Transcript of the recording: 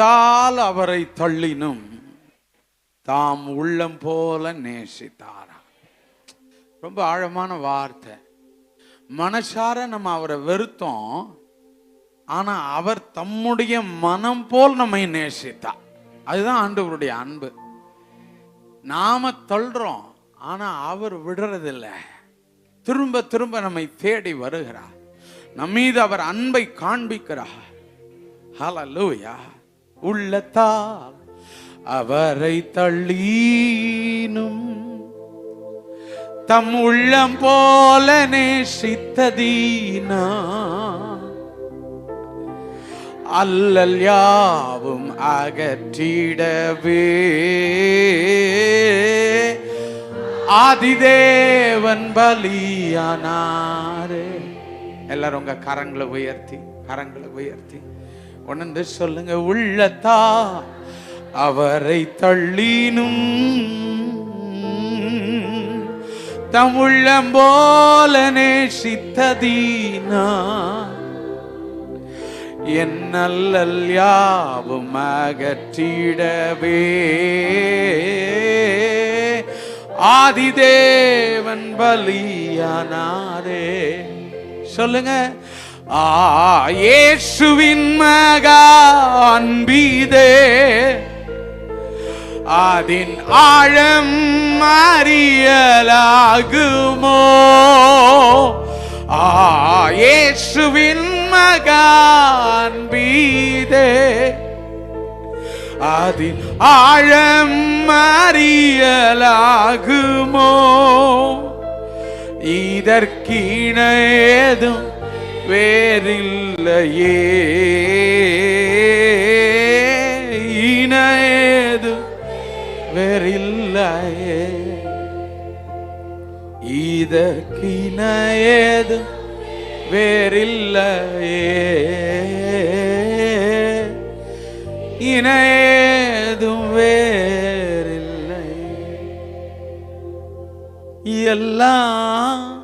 உள்ளத்தால் அவரை தள்ளினும் தாம் உள்ளம் போல நேசித்தாரா? ரொம்ப ஆழமான வார்த்தை. மனசார நம்ம அவரை வெறுத்தோம் ஆனா அவர் தம்முடைய மனம் போல் நம்மை நேசித்தார் அதுதான் ஆண்டவருடைய அன்பு. நாம தள்ளுறோம் ஆனா அவர் விடுறதில்ல. திரும்ப திரும்ப நம்மை தேடி வருகிறார். நம்மீது அவர் அன்பை காண்பிக்கிறார். லூயா உள்ளத்தால் அவரை தள்ளீனும். தம் உள்ளம் போல நேசித்ததீனா. அல்லல் யாவும் அகற்றிடவே. ஆதிதேவன் பலியானாரே. எல்லாரும் உங்க கரங்களை உயர்த்தி கரங்களை உயர்த்தி. உணர்ந்து சொல்லுங்க உள்ளத்தா அவரை தள்ளினும் தம் போல நேசித்ததீனா? என் நல்லல் யாவும் அகற்றிடவே. ஆதிதேவன் பலியானாரே சொல்லுங்க. ஆ இயேசுவின் மகா அன்பீதே. அதின் ஆழம் அறியலாகுமோ? ஆ இயேசுவின் மகான் பீதே அதின் ஆழம் அறியலாகுமோ? இதற்கிணையதும் வேறில்லையே. இணையது வேறில்லையே. இதற்கிணையதும் வேறில்லையே. இணையதும் வேறு எல்லாம்